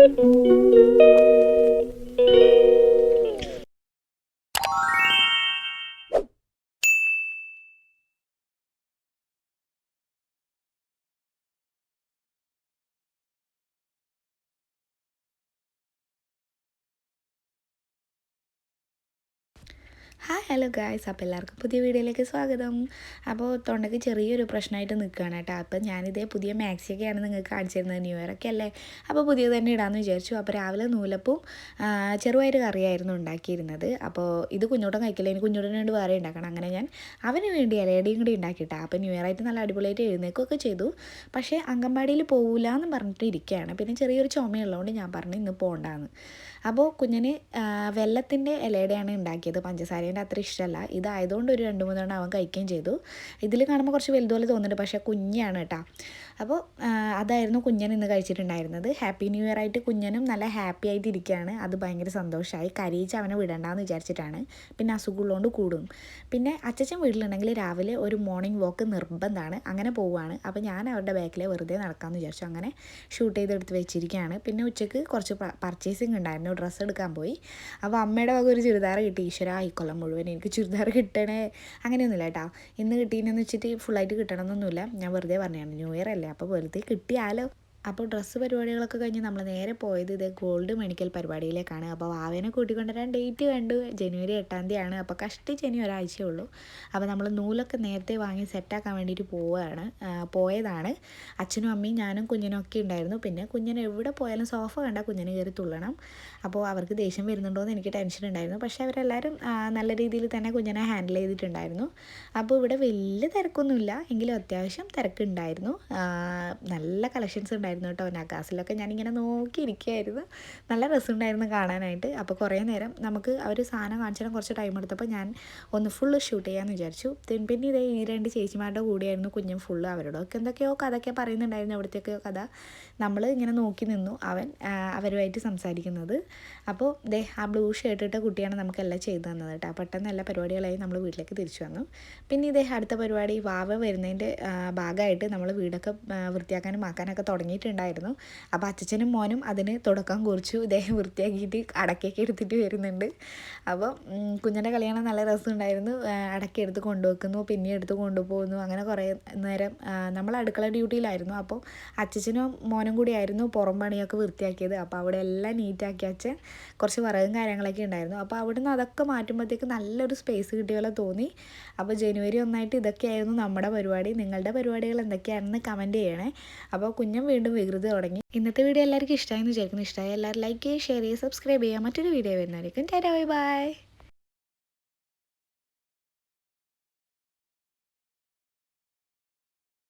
Thank you. Hi hello guys അപ്പോൾ എല്ലാവർക്കും പുതിയ വീഡിയോയിലേക്ക് സ്വാഗതം. അപ്പോൾ തൊണ്ടയ്ക്ക് ചെറിയൊരു പ്രശ്നമായിട്ട് നിൽക്കുകയാണ് കേട്ടോ. അപ്പോൾ ഞാനിതേ പുതിയ മാക്സിയൊക്കെയാണ് നിങ്ങൾക്ക് കാണിച്ചിരുന്നത് ന്യൂ ഇയർ ഒക്കെ അല്ലേ? അപ്പോൾ പുതിയ തന്നെ ഇടാമെന്ന് വിചാരിച്ചു. അപ്പോൾ രാവിലെ നൂലപ്പും ചെറുപയർ കറിയായിരുന്നു ഉണ്ടാക്കിയിരുന്നത്. അപ്പോൾ ഇത് കുഞ്ഞോട്ടം കഴിക്കില്ല. എനിക്ക് കുഞ്ഞോട്ടം വേണ്ടി വേറെ ഉണ്ടാക്കണം. അങ്ങനെ ഞാൻ അവന് വേണ്ടി ഇലയുടെയും കൂടി ഉണ്ടാക്കിയിട്ടാ. അപ്പോൾ ന്യൂ ഇയർ ആയിട്ട് നല്ല അടിപൊളിയായിട്ട് എഴുന്നേക്കൊക്കെ ചെയ്തു. പക്ഷേ അംഗൻവാടിയിൽ പോകില്ല എന്ന് പറഞ്ഞിട്ട് ഇരിക്കുകയാണ്. പിന്നെ ചെറിയൊരു ചുമയുള്ളതുകൊണ്ട് ഞാൻ പറഞ്ഞു ഇന്ന് പോകണ്ടാന്ന് അപ്പോൾ കുഞ്ഞിന് വെള്ളത്തിന്റെ ഇലയുടെയാണ് ഉണ്ടാക്കിയത്. പഞ്ചസാരേന്റെ അത്ര ഇഷ്ടമല്ല ഇതായതുകൊണ്ട് ഒരു രണ്ട് മൂന്നെണ്ണം അവൻ കഴിക്കുകയും ചെയ്തു. ഇതിൽ കാണുമ്പോൾ കുറച്ച് വലുതുപോലെ തോന്നുന്നുണ്ട്. പക്ഷേ കുഞ്ഞാണ് കേട്ടോ. അപ്പോൾ അതായിരുന്നു കുഞ്ഞൻ ഇന്ന് കഴിച്ചിട്ടുണ്ടായിരുന്നത്. ഹാപ്പി ന്യൂ ഇയർ ആയിട്ട് കുഞ്ഞനും നല്ല ഹാപ്പി ആയിട്ട് ഇരിക്കുകയാണ് അത് ഭയങ്കര സന്തോഷമായി കരയിച്ച് അവനെ വിടണ്ടെന്ന് വിചാരിച്ചിട്ടാണ്. പിന്നെ അസുഖമുള്ളതുകൊണ്ട് കൂടും. പിന്നെ അച്ചച്ചൻ വീട്ടിലുണ്ടെങ്കിൽ രാവിലെ ഒരു മോർണിംഗ് വാക്ക് നിർബന്ധമാണ് അങ്ങനെ പോവുകയാണ് അപ്പോൾ ഞാൻ അവരുടെ ബാക്കിലെ വെറുതെ നടക്കാമെന്ന് വിചാരിച്ചു. അങ്ങനെ ഷൂട്ട് ചെയ്തെടുത്ത് വെച്ചിരിക്കുകയാണ്. പിന്നെ ഉച്ചയ്ക്ക് കുറച്ച് പർച്ചേസിങ് ഉണ്ടായിരുന്നു. ഡ്രസ്സ് എടുക്കാൻ പോയി. അപ്പോൾ അമ്മയുടെ വക ഒരു ചുരിദാർ കിട്ടി. ഈശ്വര ഈ കൊല്ലം മുഴുവൻ എനിക്ക് ചുരിദാർ കിട്ടണേ അങ്ങനെയൊന്നുമില്ല കേട്ടോ. ഇന്ന് കിട്ടീനെന്ന് വെച്ചിട്ട് ഫുള്ളായിട്ട് കിട്ടണമെന്നൊന്നുമില്ല. ഞാൻ വെറുതെ പറഞ്ഞതാണ് ന്യൂ ഇയർ അല്ലേ അപ്പോൾ വെറുതെ കിട്ടിയാലോ? അപ്പോൾ ഡ്രസ്സ് പരിപാടികളൊക്കെ കഴിഞ്ഞ് നമ്മൾ നേരെ പോയത് ഇത് ഗോൾഡ് മെഡിക്കൽ പരിപാടിയിലേക്കാണ്. അപ്പോൾ വാവേനെ കൂട്ടിക്കൊണ്ടുവരാൻ ഡേറ്റ് കണ്ടു. ജനുവരി എട്ടാം തീയതിയാണ്. അപ്പോൾ കഷ്ടിച്ച് ഇനി ഒരാഴ്ചയേ ഉള്ളൂ. അപ്പോൾ നമ്മൾ നൂലൊക്കെ നേരത്തെ വാങ്ങി സെറ്റാക്കാൻ വേണ്ടിയിട്ട് പോവുകയാണ് പോയതാണ്. അച്ഛനും അമ്മയും ഞാനും കുഞ്ഞിനും ഒക്കെ ഉണ്ടായിരുന്നു. പിന്നെ കുഞ്ഞിന് എവിടെ പോയാലും സോഫ കണ്ടാൽ കുഞ്ഞിന് കയറി തുള്ളണം. അപ്പോൾ അവർക്ക് ദേഷ്യം വരുന്നുണ്ടോ എന്ന് എനിക്ക് ടെൻഷൻ ഉണ്ടായിരുന്നു. പക്ഷേ അവരെല്ലാവരും നല്ല രീതിയിൽ തന്നെ കുഞ്ഞിനെ ഹാൻഡിൽ ചെയ്തിട്ടുണ്ടായിരുന്നു. അപ്പോൾ ഇവിടെ വലിയ തിരക്കൊന്നുമില്ല. എങ്കിലും അത്യാവശ്യം തിരക്കുണ്ടായിരുന്നു. നല്ല കളക്ഷൻസ് ഉണ്ടായിരുന്നു. കേട്ടോ. നഗാസിലൊക്കെ ഞാനിങ്ങനെ നോക്കിയിരിക്കുകയായിരുന്നു നല്ല രസമുണ്ടായിരുന്നു കാണാനായിട്ട്. അപ്പോൾ കുറേ നേരം നമുക്ക് അവർ സാധനം കാണിച്ചാൽ കുറച്ച് ടൈം എടുത്തപ്പോൾ ഞാൻ ഒന്ന് ഫുള്ള് ഷൂട്ട് ചെയ്യാമെന്ന് വിചാരിച്ചു. പിന്നെ ഇതേ ഈ രണ്ട് ചേച്ചിമാരുടെ കൂടെയായിരുന്നു കുഞ്ഞും ഫുള്ള് അവരോടൊക്കെ എന്തൊക്കെയോ കഥയൊക്കെ പറയുന്നുണ്ടായിരുന്നു. അവിടുത്തെയൊക്കെയോ കഥ നമ്മൾ ഇങ്ങനെ നോക്കി നിന്നു അവൻ അവരുമായിട്ട് സംസാരിക്കുന്നത്. അപ്പോൾ ദേ ആ ബ്ലൂ ഷർട്ട് ഇട്ട കുട്ടിയാണ് നമുക്കെല്ലാം ചെയ്തു തന്നത് കേട്ടോ. പെട്ടെന്ന് എല്ലാ പരിപാടികളായി നമ്മൾ വീട്ടിലേക്ക് തിരിച്ചു വന്നു. പിന്നെ ഇതേ അടുത്ത പരിപാടി വാവ വരുന്നതിന്റെ ഭാഗമായിട്ട് നമ്മൾ വീടൊക്കെ വൃത്തിയാക്കാനും ആക്കാനൊക്കെ തുടങ്ങിയിട്ടുണ്ടായിരുന്നു അപ്പോൾ അച്ഛനും മോനും അതിന് തുടക്കം കുറിച്ചു. ഇദ്ദേഹം വൃത്തിയാക്കിയിട്ട് അടക്കൊക്കെ എടുത്തിട്ട് വരുന്നുണ്ട്. അപ്പോൾ കുഞ്ഞിന്റെ കല്യാണം നല്ല രസമുണ്ടായിരുന്നു. അടക്ക എടുത്ത് കൊണ്ടുവെക്കുന്നു പിന്നെ എടുത്ത് കൊണ്ടുപോകുന്നു. അങ്ങനെ കുറേ നേരം നമ്മൾ അടുക്കള ഡ്യൂട്ടിയിലായിരുന്നു. അപ്പോൾ അച്ഛനും മോനും കൂടിയായിരുന്നു പുറം പണിയൊക്കെ വൃത്തിയാക്കിയത്. അപ്പോൾ അവിടെ എല്ലാം നീറ്റാക്കി അച്ഛൻ കുറച്ച് വിറകും കാര്യങ്ങളൊക്കെ ഉണ്ടായിരുന്നു. അപ്പോൾ അവിടുന്ന് അതൊക്കെ മാറ്റുമ്പോഴത്തേക്ക് നല്ലൊരു സ്പേസ് കിട്ടിയ തോന്നി. അപ്പോൾ ജനുവരി ഒന്നായിട്ട് ഇതൊക്കെയായിരുന്നു നമ്മുടെ പരിപാടി. നിങ്ങളുടെ പരിപാടികൾ എന്തൊക്കെയാണെന്ന് കമന്റ് ചെയ്യണേ. അപ്പോൾ കുഞ്ഞും വീണ്ടും വികൃതി തുടങ്ങി. ഇന്നത്തെ വീഡിയോ എല്ലാവർക്കും ഇഷ്ടമായി എന്ന് വിചാരിക്കുന്നു. ഇഷ്ടമായി എല്ലാവരും ലൈക്ക് ചെയ്യുക ഷെയർ ചെയ്യുക സബ്സ്ക്രൈബ് ചെയ്യുക. മറ്റൊരു വീഡിയോ വരുന്നതായിരിക്കും. Tata bye bye